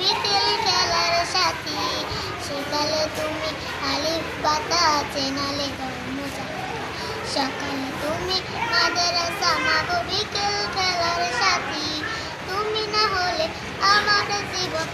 বিকেল খেলার সাথী। সকালে তুমি আলিফ পাতা চেনালে সকালে তুমি মাদ্রাসা মাগো বিকেল খেলার সাথী। তুমি না হলে আমার জীবন